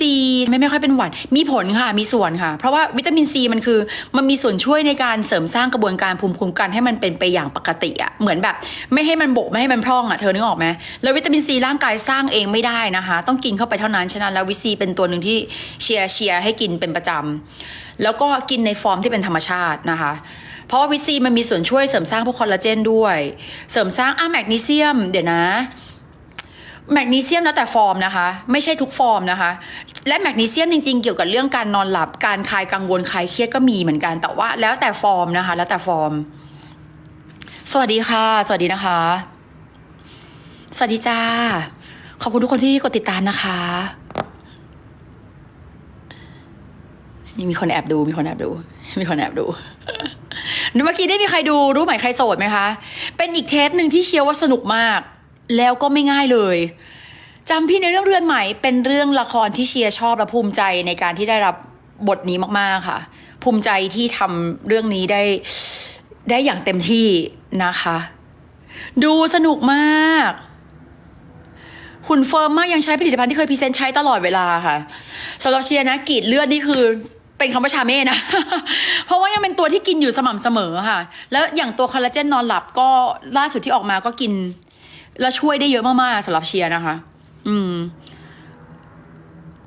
ซีไม่ไม่ค่อยเป็นหวัดมีผลค่ะมีส่วนค่ะ เพราะว่าวิตามินซีมันคือมันมีส่วนช่วยในการเสริมสร้างกระบวนการภูมิคุ้มกันให้มันเป็นไปอย่างปกติอะเหมือนแบบ ไม่ให้มันโบกไม่ให้มันพร่องอะเธอนึกออกไหมแล้ววิตามินซีร่างกายสร้างเองไม่ได้นะคะ ต้องกินเข้าไปเท่านั้นฉะนั้นแล้ววิตามินซีเป็นตัวหนึ่งที่เชียร์เชียร์ให้กินเป็นประจำแล้วก็กินในฟอร์มที่เป็นธรรมชาตินะคะเพราะว่าวิตามินซีมันมีส่วนช่วยเสริมสร้างพวกคอลลาเจนด้วย เสริมสร้างอะแมกนีเซียม เดี๋ยวนะ แมกนีเซียมแล้วแต่ฟอร์มนะคะ ไม่ใช่ทุกฟอร์มนะคะ และแมกนีเซียมจริงๆ เกี่ยวกับเรื่องการนอนหลับการคลายกังวลคลายเครียดก็มีเหมือนกัน แต่ว่าแล้วแต่ฟอร์มนะคะ แล้วแต่ฟอร์ม สวัสดีค่ะ สวัสดีนะคะ สวัสดีจ้า ขอบคุณทุกคนที่กดติดตามนะคะนี่มีคนแอบดู มีคนแอบดู มีคนแอบดูเมื่อกี้ได้มีใครดูรู้ไหมใครโสดไหมคะ เป็นอีกเทปหนึ่งที่เชียร์ว่าสนุกมาก แล้วก็ไม่ง่ายเลยจำพี่ในเรื่องเรือนไหม่เป็นเรื่องละครที่เชียร์ชอบและภูมิใจในการที่ได้รับบทนี้มากๆค่ะ ภูมิใจที่ทำเรื่องนี้ได้ได้อย่างเต็มที่นะคะ ดูสนุกมากหุ่นเฟิร์มมากยังใช้ผลิตภัณฑ์ที่เคยพรีเซนต์ใช้ตลอดเวลาค่ะสำหรับเชียร์นะกรีดเลือดนี่คือเป็นคำว่าชาเม่นะ เพราะว่ายังเป็นตัวที่กินอยู่สม่ำเสมอค่ะ แล้วอย่างตัวคอลลาเจนนอนหลับก็ล่าสุดที่ออกมาก็กิน แล้วช่วยได้เยอะมากๆสำหรับเชียร์นะคะ อืม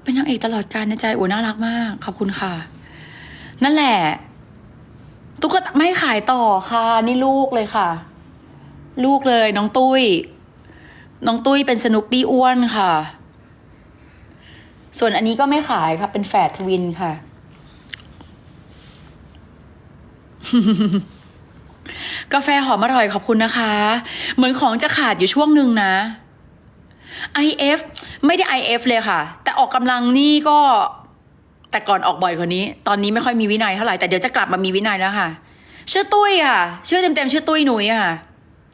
เป็นนางเอกตลอดการนใจโอ้น่ารักมาก ขอบคุณค่ะ นั่นแหละตุ๊กตาไม่ขายต่อค่ะ นี่ลูกเลยค่ะ ลูกเลยน้องตุ้ย น้องตุ้ยเป็นสนุปปี้อ้วนค่ะ ส่วนอันนี้ก็ไม่ขายค่ะ เป็นแฝดทวินค่ะ กาแฟหอมอร่อยขอบคุณนะคะ เหมือนของจะขาดอยู่ช่วงหนึ่งนะ IF ไม่ได้ IF เลยค่ะ แต่ออกกำลังนี่ก็ แต่ก่อนออกบ่อยกว่านี้ ตอนนี้ไม่ค่อยมีวินัยเท่าไหร่แต่เดี๋ยวจะกลับมามีวินัยแล้วค่ะ ชื่อตุ้ยค่ะ ชื่อเต็มๆชื่อตุ้ยหนุยค่ะ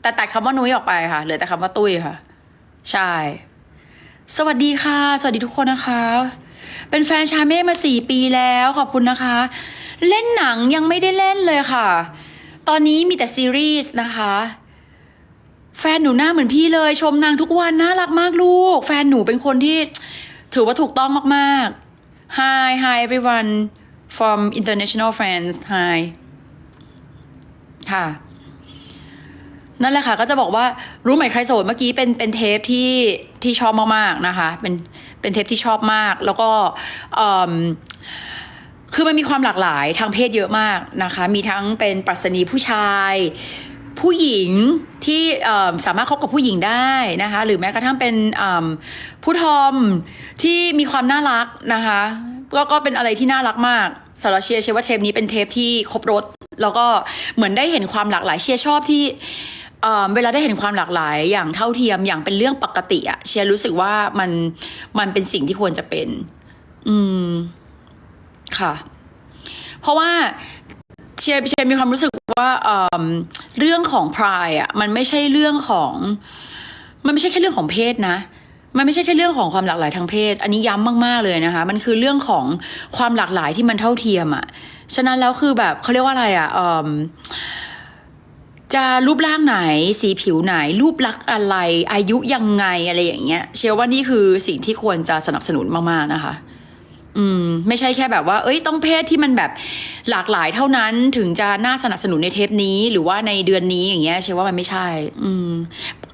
แต่ตัดคำว่านุ้ยออกไปค่ะเหลือแต่คำว่าตุ้ยค่ะ ใช่ สวัสดีค่ะ สวัสดีทุกคนนะคะ เป็นแฟนชาเม่มาสี่ปีแล้วขอบคุณนะคะ เล่นหนังยังไม่ได้เล่นเลยค่ะ ตอนนี้มีแต่ซีรีส์นะคะ แฟนหนูหน้าเหมือนพี่เลย ชมนางทุกวันน่ารักมากลูก แฟนหนูเป็นคนที่ถือว่าถูกต้องมากๆ Hi Hi everyone from international friends Hi ค่ะนั่นแหละค่ะก็จะบอกว่ารู้ไหมใครโสดเมื่อกี้เป็นเป็นเทปที่ที่ชอบมากๆนะคะ เป็นเป็นเทปที่ชอบมาก แล้วก็เคือมันมีความหลากหลายทางเพศเยอะมากนะคะ มีทั้งเป็นปรัชนีผู้ชาย ผู้หญิงที่สามารถคบกับผู้หญิงได้นะคะ หรือแม้กระทั่งเป็นผู้ทอมที่มีความน่ารักนะคะก็ก็เป็นอะไรที่น่ารักมากสำหรับเชียร์เชื่อว่าเทปนี้เป็นเทปที่ครบรถ แล้วก็เหมือนได้เห็นความหลากหลายเชียร์ชอบที่เอ่อเวลาได้เห็นความหลากหลายอย่างเท่าเทียมอย่างเป็นเรื่องปกติอะเชียร์รู้สึกว่ามันมันเป็นสิ่งที่ควรจะเป็น อืม ค่ะ เพราะว่าเชียร์เชียร์มีความรู้สึกว่าเรื่องของพรายอะมันไม่ใช่เรื่องของ มันไม่ใช่แค่เรื่องของเพศนะมันไม่ใช่แค่เรื่องของความหลากหลายทางเพศ อันนี้ย้ำมากๆเลยนะคะ มันคือเรื่องของความหลากหลายที่มันเท่าเทียมอะฉะนั้นแล้วคือแบบเขาเรียกว่าอะไรอะเอ่มจะรูปร่างไหน สีผิวไหน รูปลักษณ์อะไร อายุยังไงอะไรอย่างเงี้ย เชื่อว่านี่คือสิ่งที่ควรจะสนับสนุนมากๆนะคะ อืมไม่ใช่แค่แบบว่า เอ้ยต้องเพศที่มันแบบหลากหลายเท่านั้นถึงจะน่าสนับสนุนในเทปนี้ หรือว่าในเดือนนี้อย่างเงี้ยเชื่อว่ามันไม่ใช่ อืม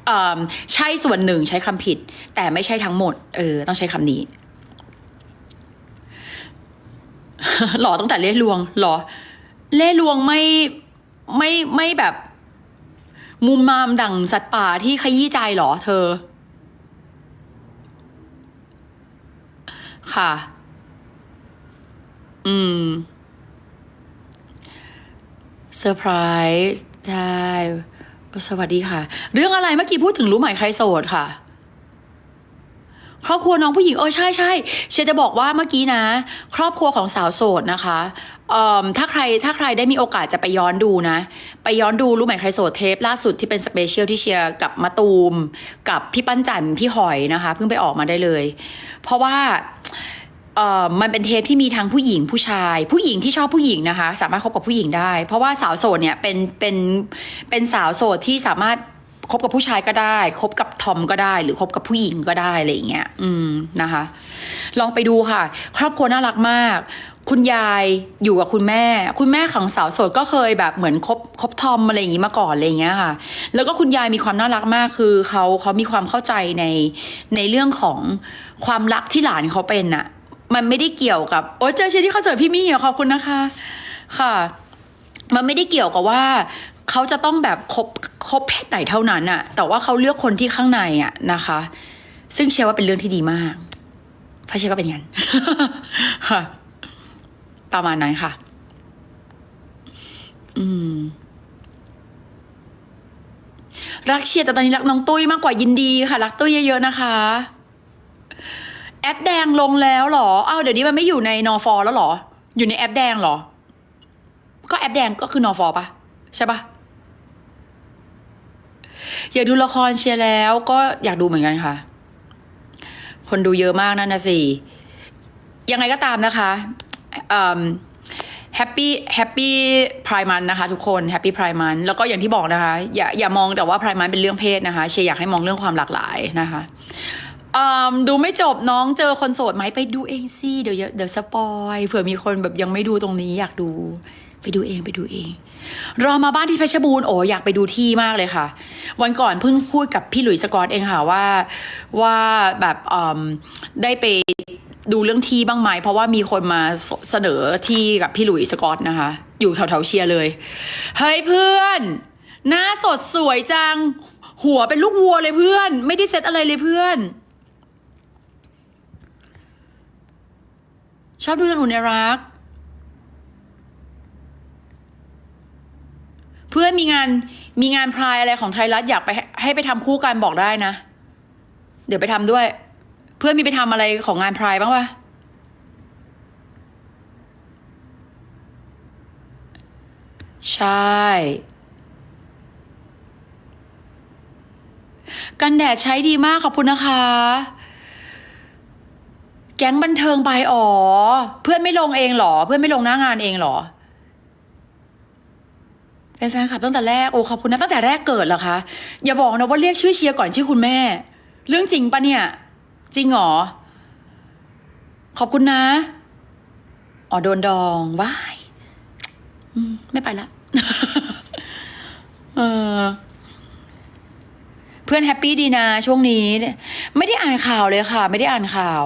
เอ่อใช่ส่วนหนึ่งใช้คำผิด แต่ไม่ใช่ทั้งหมด เออ ต้องใช้คำนี้ หล่อตั้งแต่เล่ลวงหรอเล่ลวงไม่ไม่ไม่แบบ มุมมามดั่งสัตว์ป่าที่ขยี้ใจหรอเธอ ค่ะ อืมเซอร์ไพรส์ใช่สวัสดีค่ะ เรื่องอะไรเมื่อกี้พูดถึงรู้ไหมใครโสดค่ะ ครอบครัวน้องผู้หญิงเออใช่ใช่เชียร์จะบอกว่าเมื่อกี้นะ ครอบครัวของสาวโสดนะคะเอ่อถ้าใครถ้าใครได้มีโอกาสจะไปย้อนดูนะ ไปย้อนดูรู้ไหมใครโสดเทปล่าสุดที่เป็นสเปเชียลที่เชียร์กับมาตูม กับพี่ปั้นจันพี่หอยนะคะ เพิ่งไปออกมาได้เลย เพราะว่า เอ่อมันเป็นเทปที่มีทั้งผู้หญิงผู้ชาย ผู้หญิงที่ชอบผู้หญิงนะคะ สามารถคบกับผู้หญิงได้ เพราะว่าสาวโสดเนี่ยเป็นเป็นเป็นสาวโสดที่สามารถคบกับผู้ชายก็ได้คบกับทอมก็ได้ หรือคบกับผู้หญิงก็ได้อะไรอย่างเงี้ยอืมนะคะ ลองไปดูค่ะ ครอบครัวน่ารักมาก คุณยายอยู่กับคุณแม่ คุณแม่ของสาวโสดก็เคยแบบเหมือนคบคบทอมอะไรอย่างงี้มาก่อนอะไรอย่างเงี้ยค่ะ แล้วก็คุณยายมีความน่ารักมากคือเขาเขามีความเข้าใจในในเรื่องของความรักที่หลานเขาเป็นน่ะ มันไม่ได้เกี่ยวกับ โอ้เจอเชียร์ที่คอนเสิร์ตพี่มี่เหรอขอบคุณนะคะ ค่ะ มันไม่ได้เกี่ยวกับว่าเขาจะต้องแบบคบคบเพศไหนเท่านั้นอะแต่ว่าเขาเลือกคนที่ข้างในอะนะคะ ซึ่งเชื่อว่าเป็นเรื่องที่ดีมากเพราะเชื่อว่าเป็นงั้นค่ะ ประมาณนั้นค่ะ อืม รักเชียร์แต่ตอนนี้รักน้องตุ้ยมากกว่ายินดีค่ะ รักตุ้ยเยอะๆนะคะ แอปแดงลงแล้วหรออ้าวเดี๋ยวนี้มันไม่อยู่ในนอฟอแล้วหรอ อยู่ในแอปแดงหรอ ก็แอปแดงก็คือนอฟอปะใช่ปะอยากดูละครเชียร์แล้วก็อยากดูเหมือนกันค่ะ คนดูเยอะมากนั่นนะสิ ยังไงก็ตามนะคะแฮปปี้แฮปปี้พรายมันนะคะ ทุกคนแฮปปี้พรายมันแล้วก็อย่างที่บอกนะคะ อย่าอย่ามองแต่ว่าพรายมันเป็นเรื่องเพศนะคะ เชียร์อยากให้มองเรื่องความหลากหลายนะคะ ดูไม่จบน้องเจอคนโสดไหมไปดูเองสิเดี๋ยวเดี๋ยวสปอยเผื่อมีคนแบบยังไม่ดูตรงนี้อยากดู ไปดูเองไปดูเอง รอมาบ้านที่เพชรบูรณ์โอ้อยากไปดูที่มากเลยค่ะ วันก่อนเพิ่งพูดกับพี่หลุยส์สกอตเองค่ะว่าว่าแบบได้ไปดูเรื่องที่บ้างไหมเพราะว่ามีคนมาเสนอที่กับพี่หลุยส์สกอตนะคะ อยู่แถวๆเชียร์เลยเฮ้ยเพื่อนหน้าสดสวยจัง หัวเป็นลูกวัวเลยเพื่อน ไม่ได้เซ็ตอะไรเลยเพื่อน ชอบดูจนหนูในรัก เพื่อนมีงานมีงานพรายอะไรของไทยรัฐอยากไปให้ไปทำคู่กันบอกได้นะ เดี๋ยวไปทำด้วย เพื่อนมีไปทำอะไรของงานพรายบ้างปะใช่ กันแดดใช้ดีมากขอบคุณนะคะ แก๊งบันเทิงไปอ๋อ เพื่อนไม่ลงเองหรอ เพื่อนไม่ลงหน้างานเองหรอ เป็นแฟนคลับตั้งแต่แรก โอ้ขอบคุณนะตั้งแต่แรกเกิดเหรอคะ อย่าบอกนะว่าเรียกชื่อเชียร์ก่อนชื่อคุณแม่ เรื่องจริงปะเนี่ย จริงเหรอ ขอบคุณนะ อ๋อโดนดองว้ายไม่ไปละเออเพื่อนแฮปปี้ดีนะช่วงนี้ ไม่ได้อ่านข่าวเลยค่ะ ไม่ได้อ่านข่าว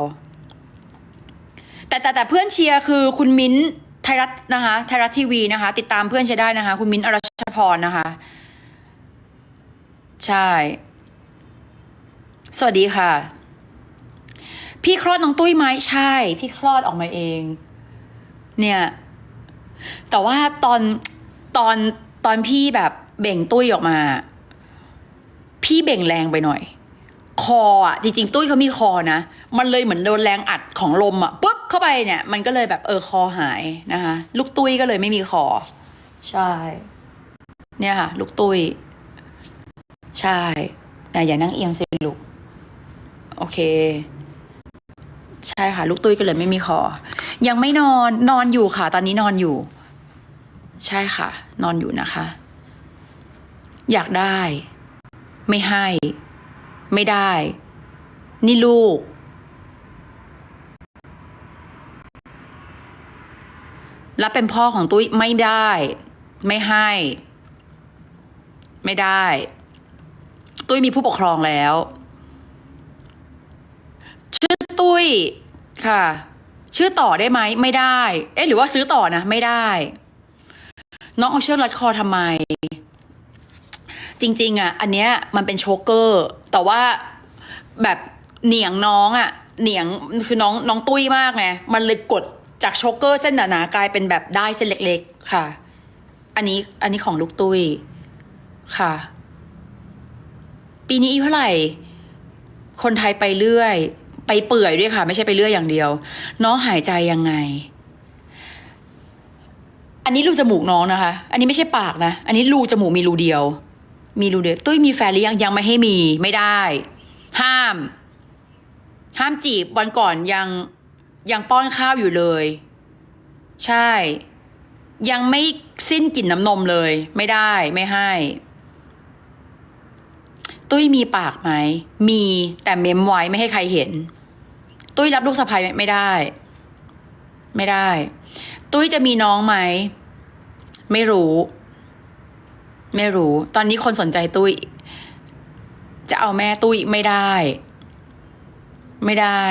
แต่แต่แต่เพื่อนเชียร์คือคุณมิ้นไทยรัฐนะคะไทยรัฐทีวีนะคะ ติดตามเพื่อนเชียร์ได้นะคะ คุณมิ้นอรชพรนะคะ ใช่ สวัสดีค่ะ พี่คลอดน้องตุ้ยไหมใช่ พี่คลอดออกมาเอง เนี่ย แต่ว่าตอนตอนตอนพี่แบบเบ่งตุ้ยออกมา พี่เบ่งแรงไปหน่อย คออะจริงๆ ตุ้ยเขามีคอนะ มันเลยเหมือนโดนแรงอัดของลมอะปุ๊บ เข้าไปเนี่ย มันก็เลยแบบเออคอหายนะคะ ลูกตุ้ยก็เลยไม่มีคอ ใช่ เนี่ยค่ะ ลูกตุ้ย ใช่แต่อย่านั่งเอียงสิลูก โอเค ใช่ค่ะ ลูกตุ้ยก็เลยไม่มีคอ ยังไม่นอนนอนอยู่ค่ะ ตอนนี้นอนอยู่ ใช่ค่ะ นอนอยู่นะคะ อยากได้ ไม่ให้ ไม่ได้ นี่ลูก แล้วเป็นพ่อของตุ้ยไม่ได้ ไม่ให้ ไม่ได้ ตุ้ยมีผู้ปกครองแล้ว ชื่อตุ้ยค่ะ ชื่อต่อได้ไหมไม่ได้ เอ๊ะหรือว่าซื้อต่อนะ ไม่ได้ น้องเอาเชือกรัดคอทำไม จริง ๆ อะ อันเนี้ยมันเป็นโชกเกอร์ แต่ว่าแบบเหนียงน้องอะ เหนียงคือน้องน้องตุ้ยมากไงมันเลยกด จากโชกเกอร์เส้นหนาๆกลายเป็นแบบได้เส้นเล็กๆค่ะ อันนี้อันนี้ของลูกตุ้ยค่ะ ปีนี้อายุเท่าไหร่ คนไทยไปเรื่อย ไปเปื่อยด้วยค่ะ ไม่ใช่ไปเรื่อยอย่างเดียว น้องหายใจยังไง อันนี้รูจมูกน้องนะคะ อันนี้ไม่ใช่ปากนะ อันนี้รูจมูกมีรูเดียว มีรูเดียว ตุ้ยมีแฟนหรือยังยังไม่ให้มีไม่ได้ ห้าม ห้ามจีบวันก่อนยัง ยังป้อนข้าวอยู่เลย ใช่ ยังไม่สิ้นกลิ่นน้ำนมเลย ไม่ได้ไม่ให้ ตุ้ยมีปากไหม มีแต่เมมไว้ไม่ให้ใครเห็น ตุ้ยรับลูกสะใภ้ไม่ได้ ไม่ได้ ตุ้ยจะมีน้องไหม ไม่รู้ ไม่รู้ ตอนนี้คนสนใจตุ้ย จะเอาแม่ตุ้ยไม่ได้ ไม่ได้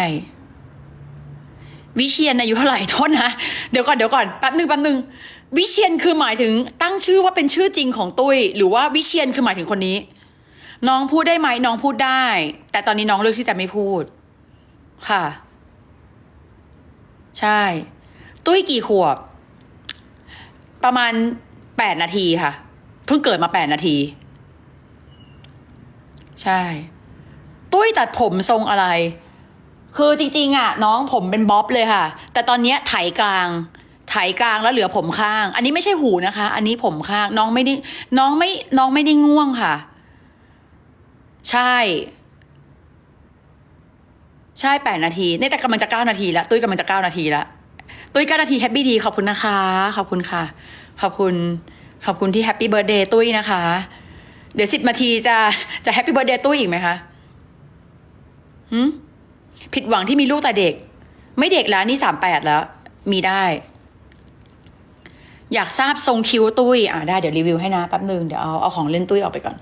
วิเชียนอายุเท่าไหร่โทษนะ เดี๋ยวก่อนเดี๋ยวก่อนแป๊บหนึ่งแป๊บหนึ่งวิเชียนคือหมายถึงตั้งชื่อว่าเป็นชื่อจริงของตุ้ย หรือว่าวิเชียนคือหมายถึงคนนี้ น้องพูดได้ไหมน้องพูดได้ แต่ตอนนี้น้องเลือกที่จะไม่พูด ค่ะ ใช่ ตุ้ยกี่ขวบ ประมาณแปดนาทีค่ะ เพิ่งเกิดมาแปดนาที ใช่ ตุ้ยตัดผมทรงอะไร คือจริงๆอะน้องผมเป็นบ๊อบเลยค่ะ แต่ตอนเนี้ยไถกลาง ไถกลางแล้วเหลือผมข้าง อันนี้ไม่ใช่หูนะคะ อันนี้ผมข้าง น้องไม่ได้ น้องไม่ น้องไม่ได้ง่วงค่ะ ใช่ ใช่แปดนาทีนี่แต่กำลังจะเก้านาทีแล้วตุ้ยกำลังจะเก้านาทีแล้วตุ้ยเก้านาทีแฮปปี้ดีขอบคุณนะคะ ขอบคุณค่ะ ขอบคุณ ขอบคุณที่แฮปปี้เบิร์ดเดย์ตุ้ยนะคะ เดี๋ยวสิบนาทีจะจะแฮปปี้เบิร์ดเดย์ตุ้ยอีกไหมคะหืม ผิดหวังที่มีลูกแต่เด็ก ไม่เด็กแล้วนี่สามแปดแล้ว มีได้ อยากทราบทรงคิ้วตุ้ยอ่าได้เดี๋ยวรีวิวให้นะแป๊บหนึ่งเดี๋ยวเอาเอาของเล่นตุ้ยออกไปก่อน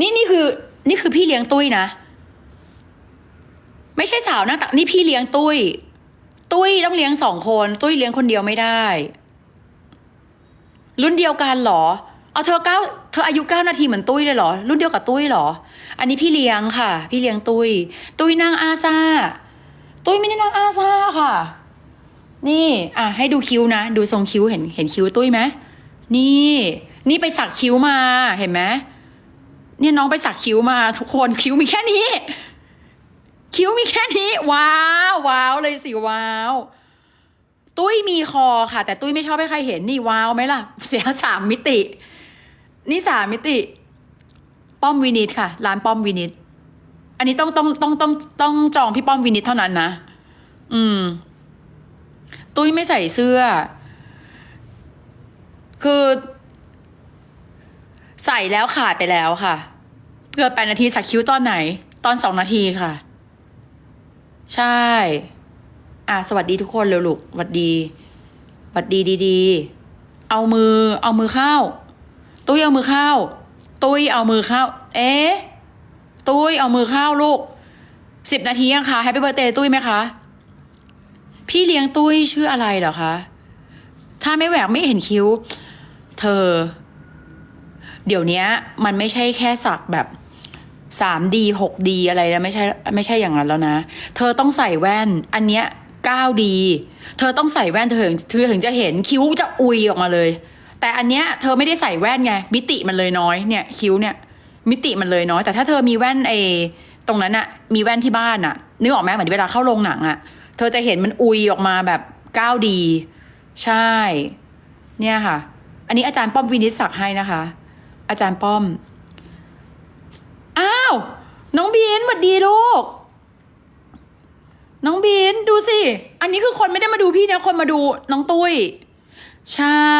นี่นี่คือ นี่คือพี่เลี้ยงตุ้ยนะ ไม่ใช่สาวน้าตักนี่พี่เลี้ยงตุ้ย ตุ้ยต้องเลี้ยงสองคน ตุ้ยเลี้ยงคนเดียวไม่ได้ รุ่นเดียวกันเหรอเอาเธอเก้าเธออายุเก้านาทีเหมือนตุ้ยเลยเหรอ รุ่นเดียวกับตุ้ยเหรอ อันนี้พี่เลี้ยงค่ะ พี่เลี้ยงตุ้ยตุ้ยนั่งอาซาตุ้ยไม่ได้นั่งอาซาค่ะ นี่อะให้ดูคิ้วนะ ดูทรงคิ้วเห็นเห็นคิ้วตุ้ยไหมนี่ นี่ไปสักคิ้วมาเห็นไหมเนี่ยน้องไปสักคิ้วมา ทุกคนคิ้วมีแค่นี้ คิ้วมีแค่นี้ ว้าวว้าวเลยสิว้าวตุ้ยมีคอค่ะ แต่ตุ้ยไม่ชอบให้ใครเห็นนี่ว้าวไหมล่ะ เสียสามมิติ นี่สามมิติ ป้อมวินิตค่ะ ร้านป้อมวินิต อันนี้ต้องต้องต้องต้องต้องจองพี่ป้อมวินิตเท่านั้นนะ อืม ตุ้ยไม่ใส่เสื้อ คือ ใส่แล้วขาดไปแล้วค่ะ เกือบแปดนาทีสักคิ้วตอนไหน ตอนสองนาทีค่ะ ใช่ อะ สวัสดีทุกคนเร็วลูกสวัสดีสวัสดีดีๆเอามือ เอามือเข้า ตุ้ยเอามือเข้า ตุ้ยเอามือเข้า เอ๊ะตุ้ยเอามือเข้าลูกสิบนาทียังคะแฮปปี้เบ t ร์เดย์ตุ้ยไหมคะ พี่เลี้ยงตุ้ยชื่ออะไรเหรอคะ ถ้าไม่แหวกไม่เห็นคิ้ว เธอ เดี๋ยวนี้มันไม่ใช่แค่สักแบบสามดีหกดีอะไรแล้วไม่ใช่ไม่ใช่อย่างนั้นแล้วนะ เธอต้องใส่แว่น อันเนี้ยเก้าดี เธอต้องใส่แว่นเธอถึงเธอถึงจะเห็นคิ้วจะอุยออกมาเลย แต่อันเนี้ยเธอไม่ได้ใส่แว่นไง มิติมันเลยน้อยเนี่ยคิ้วเนี่ยมิติมันเลยน้อย แต่ถ้าเธอมีแว่นเอตรงนั้นอะมีแว่นที่บ้านอะนึกออกไหมเหมือนเวลาเข้าโรงหนังอะเธอจะเห็นมันอุยออกมาแบบก้าวดี ใช่ เนี่ยค่ะ อันนี้อาจารย์ป้อมวินิจสักให้นะคะ อาจารย์ป้อม อ้าว น้องบีนสวัสดีลูก น้องบีนดูสิ อันนี้คือคนไม่ได้มาดูพี่นะ คนมาดูน้องตุ้ย ใช่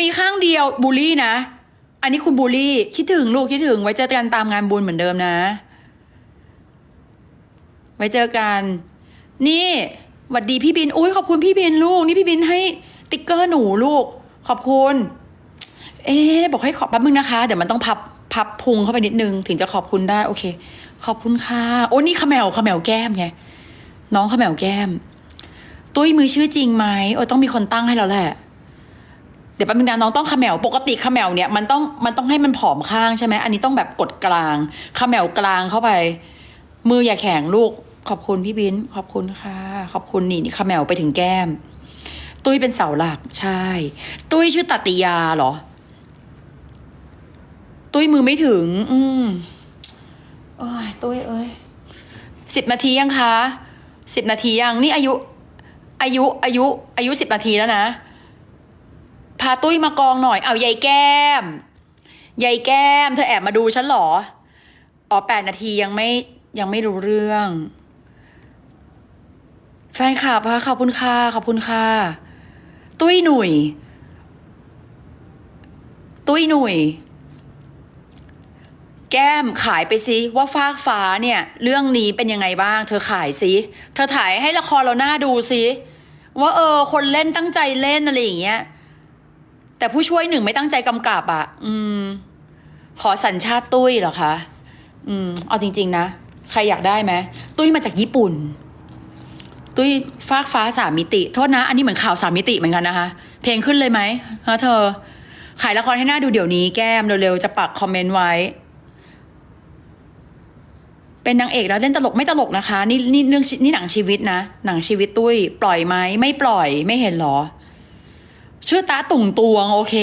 มีข้างเดียวบูลลี่นะ อันนี้คุณบูลลี่ คิดถึงลูกคิดถึง ไว้เจอกันตามงานบุญเหมือนเดิมนะ ไว้เจอกัน นี่หวัดดีพี่บิน อุ้ยขอบคุณพี่บินลูก นี่พี่บินให้ติ๊กเกอร์หนูลูก ขอบคุณ เอ๊บอกให้ขอบแป๊บนึงนะคะ เดี๋ยวมันต้องพับพับพุงเข้าไปนิดนึง ถึงจะขอบคุณได้ โอเค ขอบคุณค่ะ โอ้นี่ขมแมวขมแมวแก้มไง น้องขมแมวแก้ม ตุ้ยมือชื่อจริงไหมโอ้ต้องมีคนตั้งให้แล้วแหละ เดี๋ยวแป๊บนึงนะน้องต้องขมแมวปกติขมแมวเนี่ยมันต้องมันต้องให้มันผอมข้างใช่ไหมอันนี้ต้องแบบกดกลางขมแมวกลางเข้าไป มืออย่าแข็งลูก ขอบคุณพี่บินขอบคุณค่ะ ขอบคุณนี่นี่ขมแมวไปถึงแก้ม ตุ้ยเป็นเสาหลักใช่ ตุ้ยชื่อตตติยาเหรอ ตุ้ยมือไม่ถึง อืมโอ้ยตุ้ยเอ้ยสิบนาทียังคะสิบนาทียังนี่อายุ อายุอายุ อายุสิบนาทีแล้วนะ พาตุ้ยมากองหน่อย เอายายแก้มยายแก้ม เธอแอบมาดูฉันหรอ อ๋อแปดนาทียังไม่ยังไม่รู้เรื่อง แฟนคลับค่ะขอบคุณค่ะขอบคุณค่ะ ตุ้ยหนุ่ย ตุ้ยหนุ่ย แก้มขายไปซิว่าฟากฟ้าเนี่ย เรื่องนี้เป็นยังไงบ้าง เธอขายซิเธอถ่ายให้ละครเราหน้าดูซิว่าเออ คนเล่นตั้งใจเล่นอะไรอย่างเงี้ย แต่ผู้ช่วยหนึ่งไม่ตั้งใจกำกับอะ่ะ อืม ขอสัญชาติตุ้ยเหรอคะ อืม เอาจริง ๆ นะ ใครอยากได้ไหมตุ้ยมาจากญี่ปุ่น ตุ้ยฟากฟ้าสามมิติ โทษนะ อันนี้เหมือนข่าวสามมิติเหมือนกันนะคะ เพลงขึ้นเลยไหมฮะเธอ ขายละครให้หน้าดูเดี๋ยวนี้แก้มเร็วๆ จะปักคอมเมนต์ไว้ เป็นนางเอกแล้วเล่นตลกไม่ตลกนะคะ นี่นี่เรื่องนี่หนังชีวิตนะ หนังชีวิตตุ้ย ปล่อยไหมไม่ปล่อยไม่เห็นหรอ ชื่อตะตุ่งตวงโอเค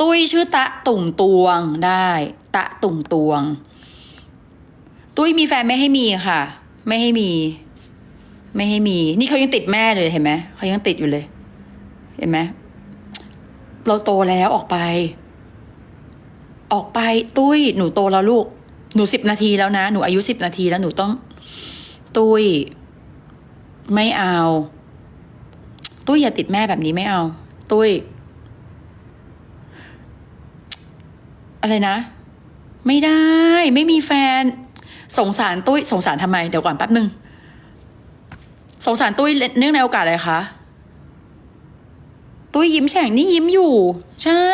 ตุ้ยชื่อตะตุ่งตวงได้ ตะตุ่งตวง ตุ้ยมีแฟนไม่ให้มีค่ะ ไม่ให้มี ไม่ให้มี นี่เขายังติดแม่เลยเห็นไหมเขายังติดอยู่เลย เห็นไหมเราโตแล้วออกไป ออกไปตุ้ย หนูโตแล้วลูก หนูสิบนาทีแล้วนะ หนูอายุสิบนาทีแล้วหนูต้อง ตุ้ย ไม่เอา ตุ้ยอย่าติดแม่แบบนี้ไม่เอา ตุ้ย อะไรนะ ไม่ได้ ไม่มีแฟน สงสารตุ้ย สงสารทำไม เดี๋ยวก่อนแป๊บนึง สงสารตุ้ยเนื่องในโอกาสอะไรคะ ตุ้ยยิ้มแฉ่งนี่ยิ้มอยู่ ใช่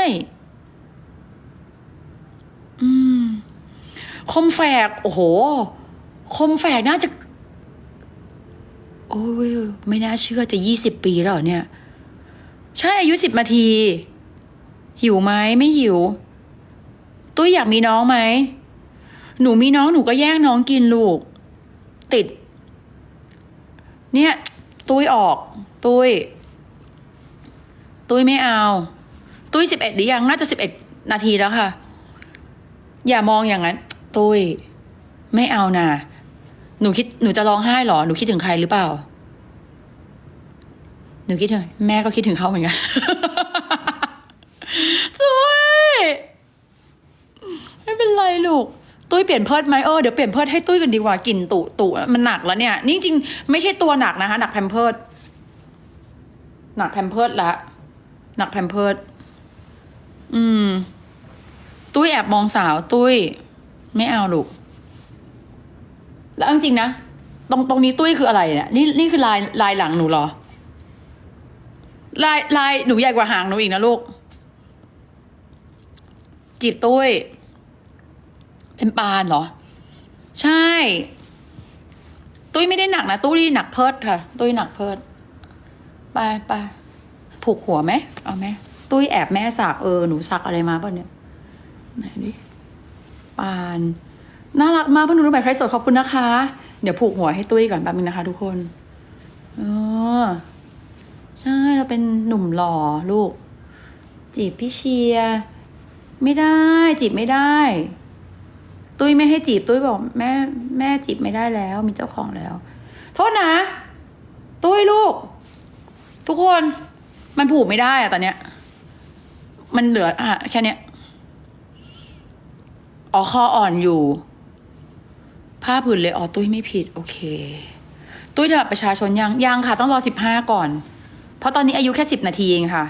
อืม คมแฝก โอ้โห คมแฝกน่าจะ โอ้ยไม่น่าเชื่อจะยี่สิบปีแล้วเหรอเนี่ย ใช่อายุสิบนาที หิวไหมไม่หิว ตุ้ยอยากมีน้องไหม หนูมีน้องหนูก็แย่งน้องกินลูก ติด เนี่ย ตุ้ยออก ตุ้ย ตุ้ยไม่เอา ตุ้ยสิบเอ็ดหรือยังน่าจะสิบเอ็ดนาทีแล้วค่ะ อย่ามองอย่างนั้น ตุ้ย ไม่เอานะหนูคิดหนูจะร้องไห้เหรอ หนูคิดถึงใครหรือเปล่า หนูคิดถึงแม่ก็คิดถึงเขาเหมือนกันตุ้ยไม่เป็นไรลูก ตุ้ยเปลี่ยนเพิดไหมเออเดี๋ยวเปลี่ยนเพิดให้ตุ้ยกันดีกว่ากลิ่นตุตุมันหนักแล้วเนี่ย นี่จริงไม่ใช่ตัวหนักนะคะ หนักแพมเพิดหนักแพมเพิดละหนักแพมเพิดอืม ตุ้ยแอบมองสาวตุ้ย ไม่เอาลูก แล้วจริงนะตรงตรงนี้ตุ้ยคืออะไรเนี่ยนี่นี่คือลายลายหลังหนูเหรอ ลายลายหนูใหญ่กว่าหางหนูอีกนะลูก จีบตุ้ย เป็นปานเหรอ ใช่ ตุ้ยไม่ได้หนักนะ ตุ้ยหนักเพิดค่ะ ตุ้ยหนักเพิดไปไปผูกหัวไหมเอาไหมตุ้ยแอบแม่สักเออหนูสักอะไรมาป่ะเนี่ยไหนดิปานน่ารักมากเพื่อนหนูรู้ไหมใครสดขอบคุณนะคะ เดี๋ยวผูกหัวให้ตุ้ยก่อนแป๊บนึงนะคะ ทุกคนเออ ใช่เราเป็นหนุ่มหล่อลูก จีบพี่เชียร์ไม่ได้ จีบไม่ได้ ตุ้ยไม่ให้จีบตุ้ยบอก แม่ แม่จีบไม่ได้แล้ว มีเจ้าของแล้ว โทษนะ ตุ้ยลูก ทุกคนมันผูกไม่ได้อะตอนเนี้ย มันเหลืออะแค่เนี้ยอ๋อคออ่อนอยู่ ผ้าผืนเลยอ๋อตุ้ยไม่ผิด โอเค ตุ้ยจะบัตรประชาชนยังยังค่ะ ต้องรอสิบห้าก่อน เพราะตอนนี้อายุแค่สิบนาทีเองค่ะ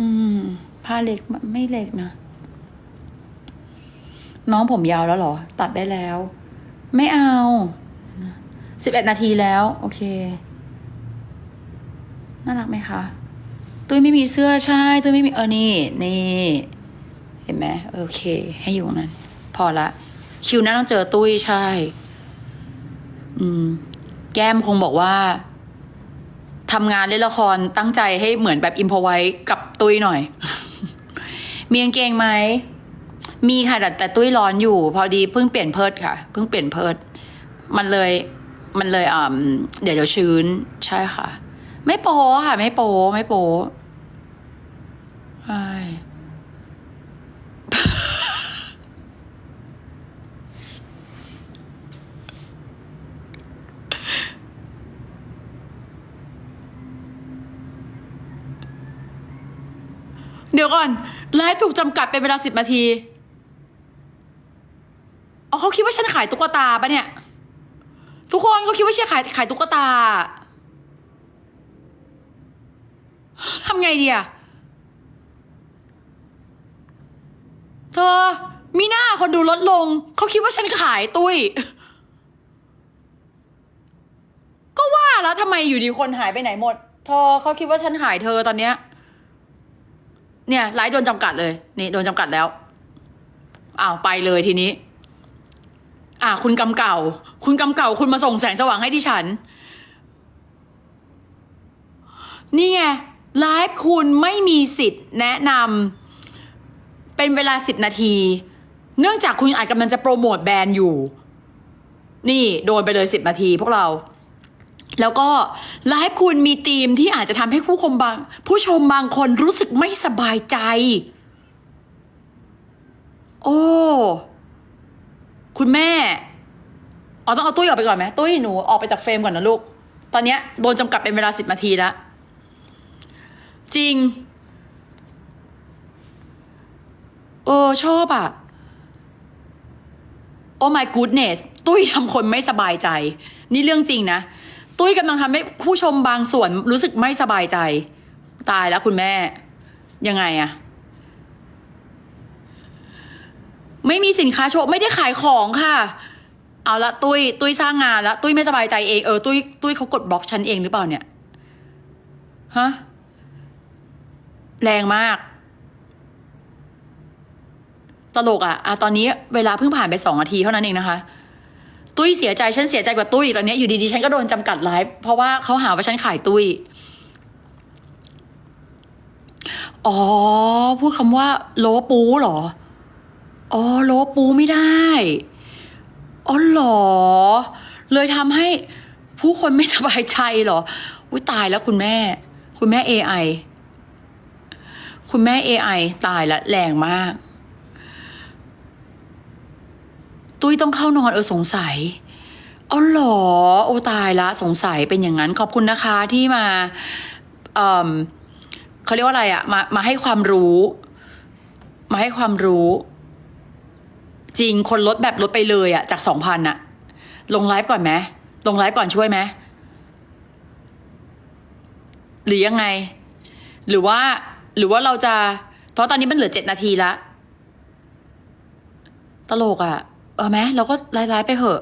อืม ผ้าเล็กไม่เล็กนะ น้องผมยาวแล้วเหรอ ตัดได้แล้ว ไม่เอาสิบเอ็ดนาทีแล้ว โอเค น่ารักไหมคะตุ้ยไม่มีเสื้อใช่ตุ้ยไม่มีเออนี่นี่ เห็นไหมโอเค ให้อยู่นั้น พอละ คิวหน้าต้องเจอตุ้ยใช่ อืม แก้มคงบอกว่า ทำงานเล่นละครตั้งใจให้เหมือนแบบอิมพอไว้กับตุ้ยหน่อย มีกางเกงไหม มีค่ะแต่แต่ตุ้ยร้อนอยู่ พอดีเพิ่งเปลี่ยนเพิดค่ะ เพิ่งเปลี่ยนเพิด มันเลย มันเลยอ่าเดี๋ยวเดี๋ยวชื้น ใช่ค่ะ ไม่โป้ค่ะ ไม่โป้ไม่โป้ใช่ เดี๋ยวก่อนไลฟ์ถูกจำกัดเป็นเวลาสิบนาที อ๋อเขาคิดว่าฉันขายตุ๊กตาปะเนี่ย ทุกคนเขาคิดว่าฉันขายขายตุ๊กตาทำไงดีอะเธอ มีมีหน้าคนดูลดลง เขาคิดว่าฉันขายตุ้ย ก็ว่าแล้วทำไมอยู่ดีคนหายไปไหนหมด เธอเขาคิดว่าฉันหายเธอตอนเนี้ย เนี่ยไลฟ์โดนจำกัดเลย นี่โดนจำกัดแล้วอ้าวไปเลยทีนี้ อ่า คุณกำเก่า คุณกำเก่า คุณมาส่งแสงสว่างให้ดิฉัน นี่ไงไลฟ์คุณไม่มีสิทธิ์แนะนำเป็นเวลาสิบนาที เนื่องจากคุณอาจกำลังจะโปรโมทแบรนด์อยู่ นี่โดนไปเลยสิบนาทีพวกเรา แล้วก็ไลฟ์คุณมีธีมที่อาจจะทำให้ผู้ชมบาง ผู้ชมบางคนรู้สึกไม่สบายใจ โอ้ คุณแม่อ๋อต้องเอาตุ้ยออกไปก่อนไหมตุ้ยหนูออกไปจากเฟรมก่อนนะลูก ตอนเนี้ยโดนจำกัดเป็นเวลาสิบนาทีแล้ว จริง เออ ชอบอะโอ้ my goodness ตุ้ยทำคนไม่สบายใจ นี่เรื่องจริงนะ ตุ้ยกำลังทำให้ผู้ชมบางส่วนรู้สึกไม่สบายใจ ตายแล้วคุณแม่ ยังไงอะไม่มีสินค้าโชว์ไม่ได้ขายของค่ะ เอาละตุ้ยตุ้ยสร้างงานแล้วตุ้ยไม่สบายใจเองเออตุ้ยตุ้ยเขากดบล็อกฉันเองหรือเปล่าเนี่ยฮะแรงมาก ตลกอะอะตอนนี้เวลาเพิ่งผ่านไปสองนาทีเท่านั้นเองนะคะ ตุ้ยเสียใจฉันเสียใจกว่าตุ้ยตอนนี้อยู่ดีๆฉันก็โดนจำกัดไลฟ์เพราะว่าเขาหาว่าฉันขายตุ้ยอ๋อพูดคำว่า โลปูเหรอ อ๋อโลปูไม่ได้ อ๋อเหรอ เลยทำให้ผู้คนไม่สบายใจเหรอ อุ้ยตายแล้วคุณแม่ คุณแม่ AI คุณแม่ AI ตายละแรงมาก ตุ้ยต้องเข้านอนเออสงสัยอ๋อหรอโอตายละสงสัยเป็นอย่างนั้นขอบคุณนะคะที่มาเอ่อเขาเรียกว่าอะไรอะมามาให้ความรู้ มาให้ความรู้ จริงคนลดแบบลดไปเลยอะจากสองพันอะลงไลฟ์ก่อนไหมลงไลฟ์ก่อนช่วยไหมหรือยังไง หรือว่า หรือว่าเราจะ เพราะตอนนี้มันเหลือเจ็ดนาทีละ ตลกอะ่ะ เออไหมเราก็ไลฟ์ๆไปเหอะ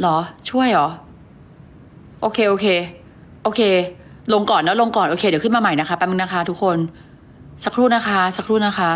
หรอ ช่วยหรอ โอเคโอเค โอเค ลงก่อนแล้วลงก่อนโอเค เดี๋ยวขึ้นมาใหม่นะคะแป๊บนึงนะคะ ทุกคน สักครู่นะคะ สักครู่นะคะ